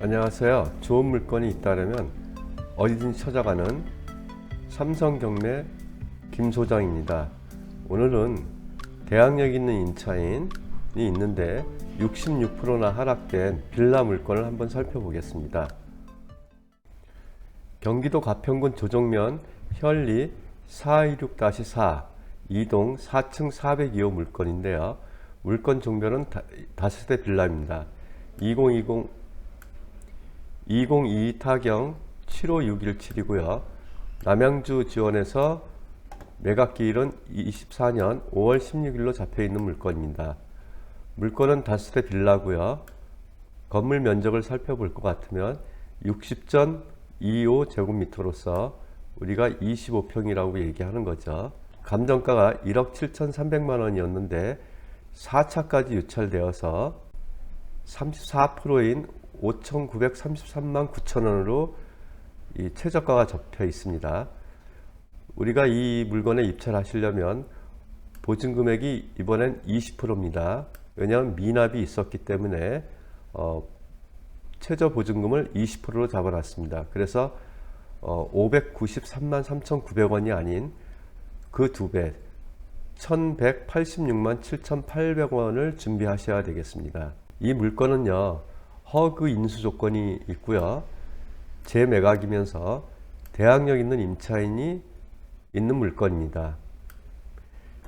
안녕하세요. 좋은 물건이 있다면 어디든지 찾아가는 삼성경매 김 소장입니다. 오늘은 대항력 있는 임차인이 있는데 66%나 하락된 빌라 물건을 한번 살펴보겠습니다. 경기도 가평군 조정면 현리 426-4 2동 4층 402호 물건인데요. 물건 종별은 다, 다세대 빌라입니다. 2020 2022 타경 75617이고요. 남양주 지원에서 매각기일은 24년 5월 16일로 잡혀 있는 물건입니다. 물건은 다세대 빌라고요. 건물 면적을 살펴볼 것 같으면 60.25 제곱미터로서 우리가 25평이라고 얘기하는 거죠. 감정가가 1억 7,300만 원이었는데 4차까지 유찰되어서 34%인 5,933만 9천 원으로 이 최저가가 접혀 있습니다. 우리가 이 물건에 입찰 하시려면 보증 금액이 이번엔 20%입니다. 왜냐하면 미납이 있었기 때문에 어, 최저 보증금을 20%로 잡아놨습니다. 그래서 어, 593만 3,900원이 아닌 그 두 배, 1,186만 7,800원을 준비하셔야 되겠습니다. 이 물건은요, 허그 인수 조건이 있고요. 재매각이면서 대항력 있는 임차인이 있는 물건입니다.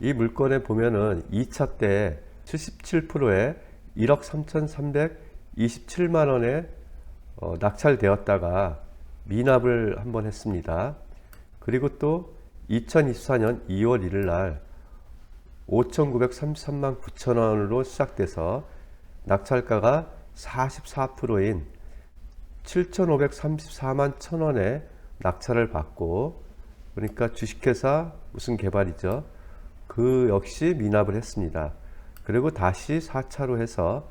이 물건에 보면은 2차 때 77%에 1억 3,327만 원에 어, 낙찰되었다가 미납을 한번 했습니다. 그리고 또 2024년 2월 1일 날 5,933만 9천 원으로 시작돼서 낙찰가가 44%인 7,534만 천 원에 낙찰을 받고 그러니까 주식회사 무슨 개발이죠. 그 역시 미납을 했습니다. 그리고 다시 4차로 해서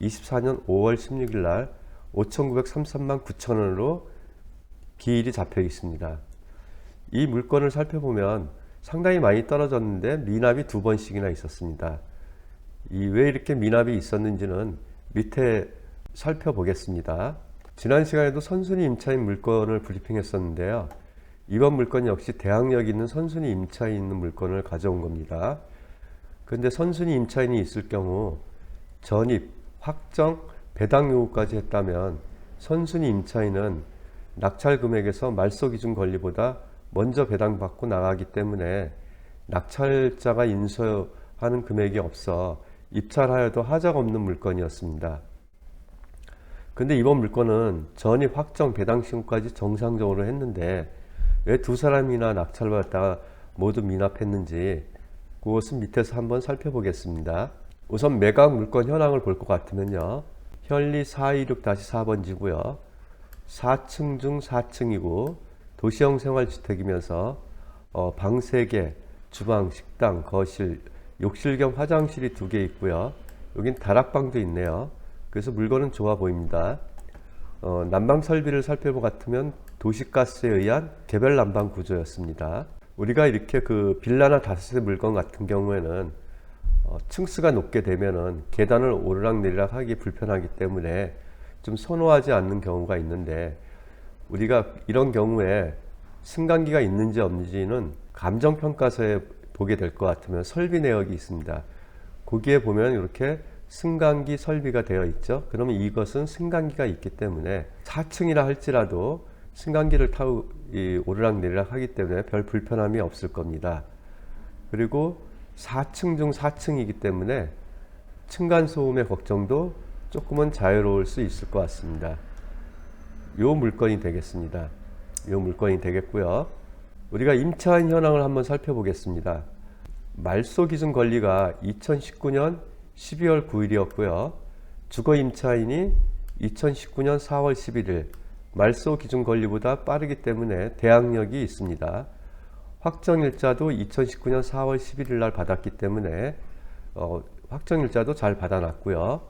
24년 5월 16일 날 5,933만 9천 원으로 기일이 잡혀 있습니다. 이 물건을 살펴보면 상당히 많이 떨어졌는데 미납이 두 번씩이나 있었습니다. 이 왜 이렇게 미납이 있었는지는 밑에 살펴보겠습니다. 지난 시간에도 선순위 임차인 물건을 브리핑했었는데요. 이번 물건 역시 대항력 있는 선순위 임차인 있는 물건을 가져온 겁니다. 그런데 선순위 임차인이 있을 경우 전입, 확정, 배당 요구까지 했다면 선순위 임차인은 낙찰 금액에서 말소 기준 권리보다 먼저 배당받고 나가기 때문에 낙찰자가 인수하는 금액이 없어 입찰하여도 하자가 없는 물건이었습니다. 근데 이번 물건은 전입 확정 배당 신고까지 정상적으로 했는데 왜 두 사람이나 낙찰받다가 모두 미납했는지 그것은 밑에서 한번 살펴보겠습니다. 우선 매각 물건 현황을 볼 것 같으면요. 현리 426-4번지고요. 4층 중 4층이고 도시형 생활주택이면서 어, 방 3개, 주방, 식당, 거실, 욕실 겸 화장실이 두 개 있고요. 여긴 다락방도 있네요. 그래서 물건은 좋아 보입니다. 어, 난방 설비를 살펴보 같으면 도시가스에 의한 개별 난방 구조였습니다. 우리가 이렇게 그 빌라나 다세대 물건 같은 경우에는 어, 층수가 높게 되면은 계단을 오르락내리락 하기 불편하기 때문에 좀 선호하지 않는 경우가 있는데 우리가 이런 경우에 승강기가 있는지 없는지는 감정평가서에 보게 될 것 같으면 설비 내역이 있습니다. 거기에 보면 이렇게 승강기 설비가 되어 있죠. 그러면 이것은 승강기가 있기 때문에 4층이라 할지라도 승강기를 타고 오르락 내리락 하기 때문에 별 불편함이 없을 겁니다. 그리고 4층 중 4층이기 때문에 층간 소음의 걱정도 조금은 자유로울 수 있을 것 같습니다. 요 물건이 되겠습니다. 요 물건이 되겠고요. 우리가 임차인 현황을 한번 살펴보겠습니다. 말소 기준 권리가 2019년 12월 9일이었고요. 주거 임차인이 2019년 4월 11일 말소 기준 권리보다 빠르기 때문에 대항력이 있습니다. 확정일자도 2019년 4월 11일 날 받았기 때문에 어, 확정일자도 잘 받아놨고요.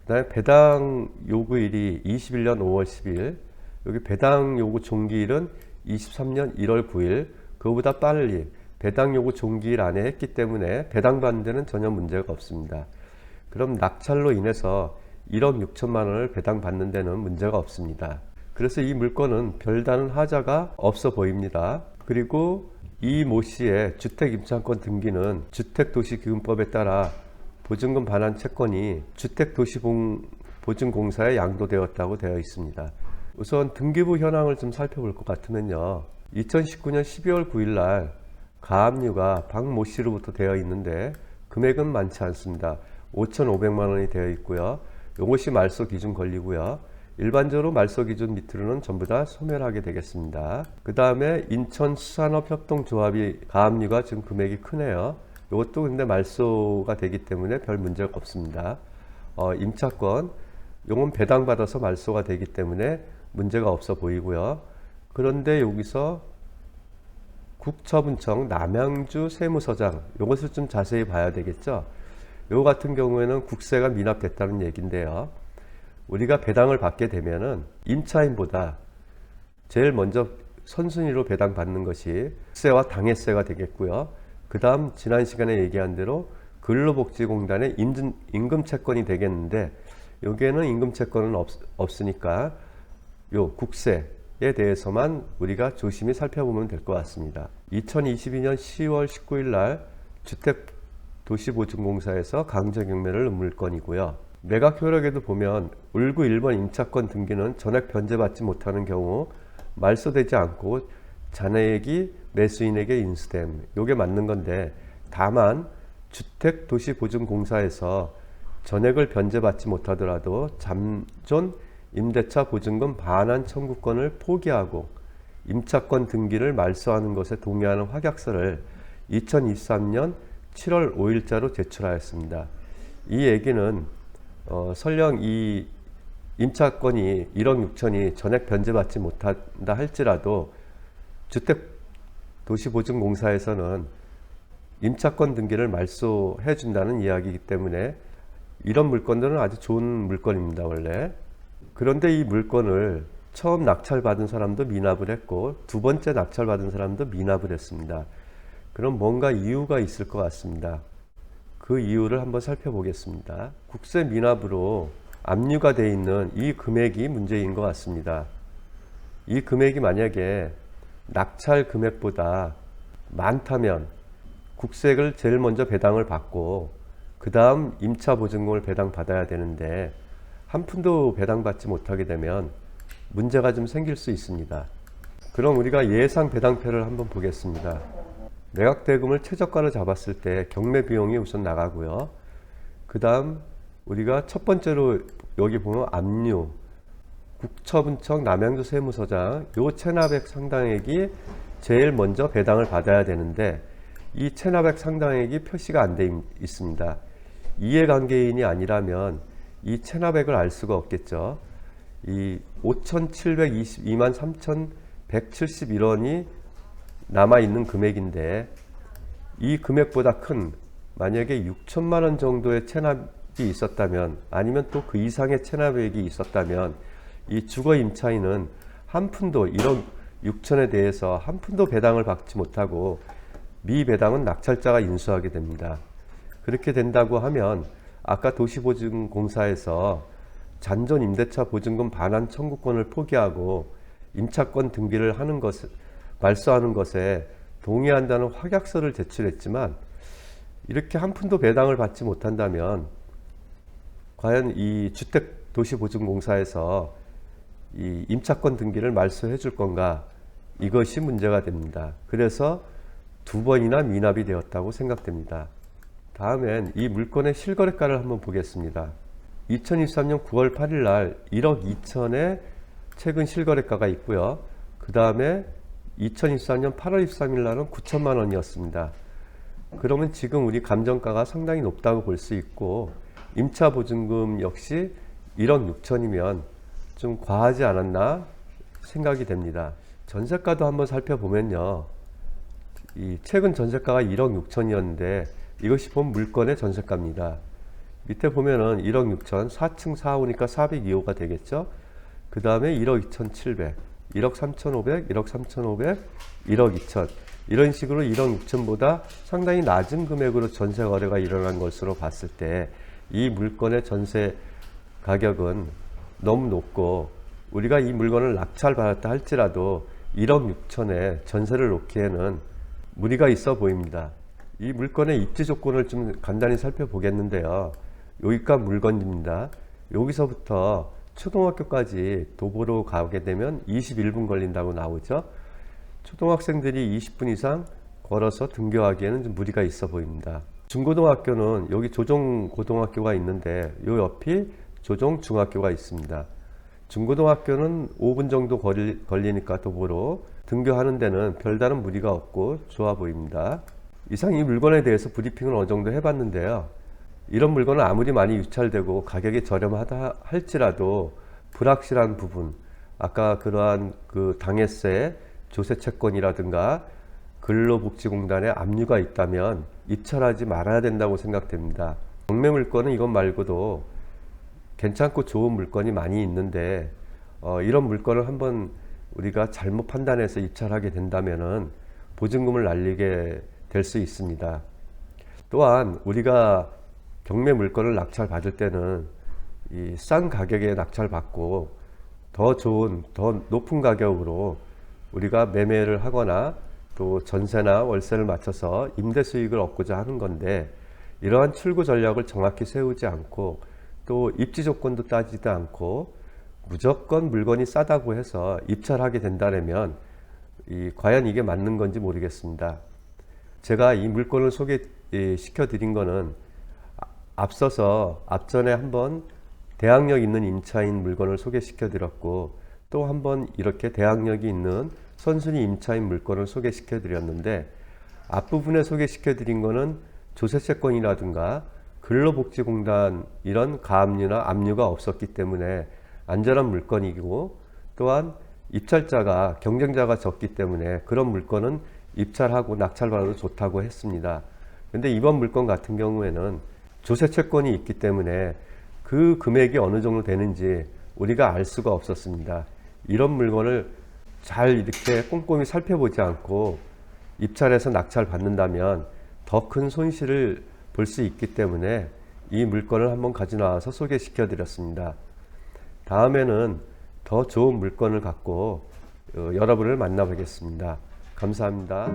그 다음에 배당 요구일이 21년 5월 10일 여기 배당 요구 종기일은 23년 1월 9일 그거보다 빨리 배당 요구 종기일 안에 했기 때문에 배당 받는 데는 전혀 문제가 없습니다. 그럼 낙찰로 인해서 1억 6천만 원을 배당받는 데는 문제가 없습니다. 그래서 이 물건은 별다른 하자가 없어 보입니다. 그리고 이 모 씨의 주택 임차권 등기는 주택도시기금법에 따라 보증금 반환 채권이 주택도시보증공사에 양도되었다고 되어 있습니다. 우선 등기부 현황을 좀 살펴볼 것 같으면요. 2019년 12월 9일 날 가압류가 박 모 씨로부터 되어 있는데 금액은 많지 않습니다. 5,500만 원이 되어 있고요. 이것이 말소 기준 권리고요. 일반적으로 말소 기준 밑으로는 전부 다 소멸 하게 되겠습니다. 그 다음에 인천 수산업협동조합이 가압류가 지금 금액이 크네요. 이것도 근데 말소가 되기 때문에 별 문제가 없습니다. 어, 임차권, 요건 배당받아서 말소가 되기 때문에 문제가 없어 보이고요. 그런데 여기서 국처분청 남양주 세무서장 요것을 좀 자세히 봐야 되겠죠. 요 같은 경우에는 국세가 미납됐다는 얘기인데요. 우리가 배당을 받게 되면은 임차인보다 제일 먼저 선순위로 배당받는 것이 국세와 당해세가 되겠고요. 그 다음 지난 시간에 얘기한 대로 근로복지공단의 임금, 임금 채권이 되겠는데 여기에는 임금 채권은 없, 없으니까 요 국세 에 대해서만 우리가 조심히 살펴보면 될 것 같습니다. 2022년 10월 19일 날 주택 도시보증공사에서 강제경매를 물건이고요. 매각 효력에도 보면 울구 1번 임차권 등기는 전액 변제받지 못하는 경우 말소되지 않고 잔액이 매수인에게 인수됨. 요게 맞는 건데 다만 주택 도시보증공사에서 전액을 변제받지 못하더라도 잠존 임대차 보증금 반환 청구권을 포기하고 임차권 등기를 말소하는 것에 동의하는 확약서를 2023년 7월 5일자로 제출하였습니다. 이 얘기는 어, 설령 이 임차권이 1억 6천이 전액 변제받지 못한다 할지라도 주택도시보증공사에서는 임차권 등기를 말소해 준다는 이야기이기 때문에 이런 물건들은 아주 좋은 물건입니다 원래 그런데 이 물건을 처음 낙찰받은 사람도 미납을 했고 두 번째 낙찰받은 사람도 미납을 했습니다. 그럼 뭔가 이유가 있을 것 같습니다. 그 이유를 한번 살펴보겠습니다. 국세 미납으로 압류가 되어 있는 이 금액이 문제인 것 같습니다. 이 금액이 만약에 낙찰 금액보다 많다면 국세를 제일 먼저 배당을 받고 그 다음 임차 보증금을 배당받아야 되는데 한 푼도 배당받지 못하게 되면 문제가 좀 생길 수 있습니다. 그럼 우리가 예상 배당표를 한번 보겠습니다. 매각 대금을 최저가로 잡았을 때 경매 비용이 우선 나가고요. 그 다음 우리가 첫 번째로 여기 보면 압류, 국처분청 남양주 세무서장 요 체납액 상당액이 제일 먼저 배당을 받아야 되는데 이 체납액 상당액이 표시가 안 돼 있습니다. 이해관계인이 아니라면 이 체납액을 알 수가 없겠죠. 이 5,722만 3,171원이 남아 있는 금액인데 이 금액보다 큰 만약에 6천만 원 정도의 체납이 있었다면 아니면 또 그 이상의 체납액이 있었다면 이 주거 임차인은 한 푼도 1억 6천에 대해서 한 푼도 배당을 받지 못하고 미배당은 낙찰자가 인수하게 됩니다. 그렇게 된다고 하면 아까 도시보증공사에서 잔존 임대차 보증금 반환 청구권을 포기하고 임차권 등기를 하는 것 말소하는 것에 동의한다는 확약서를 제출했지만 이렇게 한 푼도 배당을 받지 못한다면 과연 이 주택 도시보증공사에서 이 임차권 등기를 말소해 줄 건가 이것이 문제가 됩니다. 그래서 두 번이나 미납이 되었다고 생각됩니다. 다음엔 이 물건의 실거래가를 한번 보겠습니다. 2023년 9월 8일 날 1억 2천의 최근 실거래가가 있고요. 그 다음에 2023년 8월 23일 날은 9천만 원이었습니다. 그러면 지금 우리 감정가가 상당히 높다고 볼 수 있고 임차 보증금 역시 1억 6천이면 좀 과하지 않았나 생각이 됩니다. 전세가도 한번 살펴보면요. 이 최근 전세가가 1억 6천이었는데 이것이 본 물건의 전세가입니다. 밑에 보면은 1억 6천, 4층 4호니까 402호가 되겠죠. 그 다음에 1억 2,700, 1억 3,500, 1억 3,500, 1억 2천. 이런 식으로 1억 6천보다 상당히 낮은 금액으로 전세 거래가 일어난 것으로 봤을 때 이 물건의 전세 가격은 너무 높고 우리가 이 물건을 낙찰받았다 할지라도 1억 6천에 전세를 놓기에는 무리가 있어 보입니다. 이 물건의 입지 조건을 좀 간단히 살펴보겠는데요. 여기가 물건입니다. 여기서부터 초등학교까지 도보로 가게 되면 21분 걸린다고 나오죠. 초등학생들이 20분 이상 걸어서 등교하기에는 좀 무리가 있어 보입니다. 중고등학교는 여기 조종고등학교가 있는데 요 옆이 조종중학교가 있습니다. 중고등학교는 5분 정도 걸리, 걸리니까 도보로 등교하는 데는 별다른 무리가 없고 좋아 보입니다. 이상 이 물건에 대해서 브리핑을 어느 정도 해봤는데요. 이런 물건은 아무리 많이 유찰되고 가격이 저렴하다 할지라도 불확실한 부분, 아까 그러한 그 당해세, 조세 채권이라든가 근로복지공단의 압류가 있다면 입찰하지 말아야 된다고 생각됩니다. 경매 물건은 이것 말고도 괜찮고 좋은 물건이 많이 있는데 어, 이런 물건을 한번 우리가 잘못 판단해서 입찰하게 된다면은 보증금을 날리게 될 수 있습니다. 또한 우리가 경매 물건을 낙찰 받을 때는 이 싼 가격에 낙찰 받고 더 좋은 더 높은 가격으로 우리가 매매를 하거나 또 전세나 월세를 맞춰서 임대 수익을 얻고자 하는 건데 이러한 출구 전략을 정확히 세우지 않고 또 입지 조건도 따지도 않고 무조건 물건이 싸다고 해서 입찰하게 된다면 이 과연 이게 맞는 건지 모르겠습니다. 제가 이 물건을 소개시켜 드린 거는 아- 앞서서 앞전에 한번 대항력 있는 임차인 물건을 소개시켜 드렸고 또 한번 이렇게 대항력이 있는 선순위 임차인 물건을 소개시켜 드렸는데 앞부분에 소개시켜 드린 거는 조세채권이라든가 근로복지공단 이런 가압류나 압류가 없었기 때문에 안전한 물건이고 또한 입찰자가 경쟁자가 적기 때문에 그런 물건은 입찰하고 낙찰받아도 좋다고 했습니다. 근데 이번 물건 같은 경우에는 조세 채권이 있기 때문에 그 금액이 어느 정도 되는지 우리가 알 수가 없었습니다. 이런 물건을 잘 이렇게 꼼꼼히 살펴보지 않고 입찰해서 낙찰 받는다면 더 큰 손실을 볼 수 있기 때문에 이 물건을 한번 가져 나와서 소개시켜 드렸습니다. 다음에는 더 좋은 물건을 갖고 어, 여러분을 만나보겠습니다. 감사합니다.